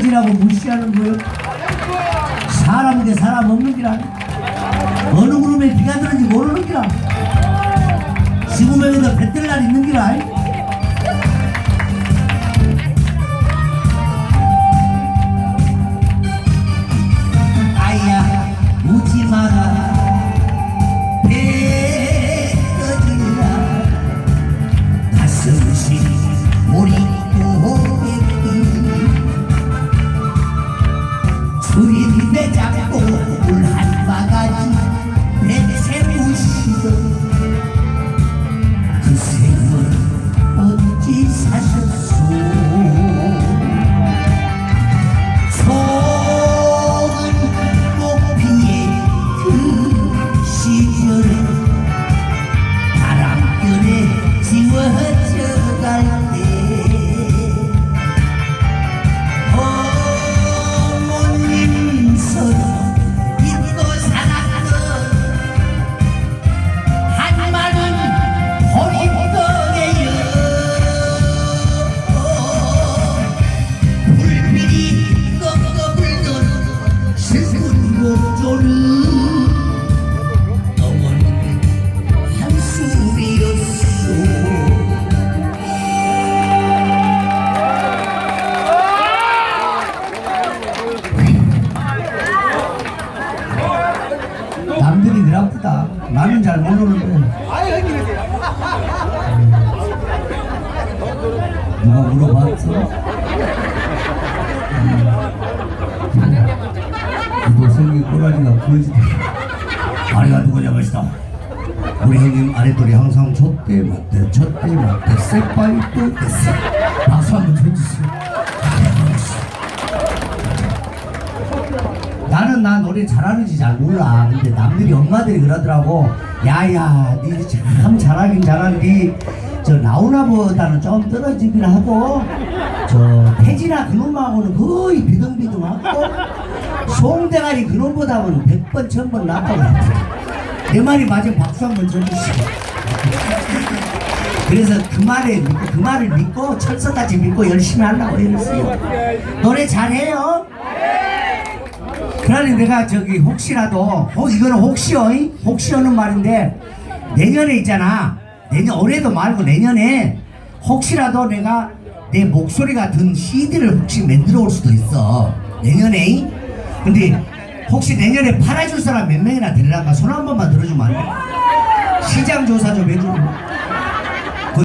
거지라고 무시하는 거요? 사람 대 사람 없는 길 아니야 어느 그룹에 비가 드는지 모르는 기라 지구명에도 배뜰 날 있는 기라 나는 잘 모르는데. 누가 물어봤어? 누구 생긴 꼬라지가 보여지다. 아리가 누구냐 맛있다. 우리 형님 아랫돌이 항상 젖대 맞대 젖대 맞대 쎄빠이또 됐어. 박수 한번 쳐주세요. 나는 나 노래 잘하는지 잘 몰라. 근데 남들이 엄마들이 그러더라고. 야야, 니참 잘하긴 잘하는데 저 나훈아보다는 좀 떨어지긴 하고 저 태진아 그놈하고는 거의 비등비등하고 송대가리 그놈보다는 100번 1000번 낫다고 내 말이 맞으면 박수 한번 쳐주시고 그래서 그 말에 믿고 그 말을 믿고 철석같이 믿고 열심히 하려고 이랬어요 노래 잘해요 그러니 내가 저기 혹시라도 혹 이거는 혹시요 이? 혹시 하는 말인데 내년에 있잖아 내년 올해도 말고 내년에 혹시라도 내가 내 목소리가 든 CD를 혹시 만들어 올 수도 있어 내년에 이? 근데 혹시 내년에 팔아줄 사람 몇 명이나 되려까 손 한 번만 들어주면 안 돼? 시장 조사 좀 해주고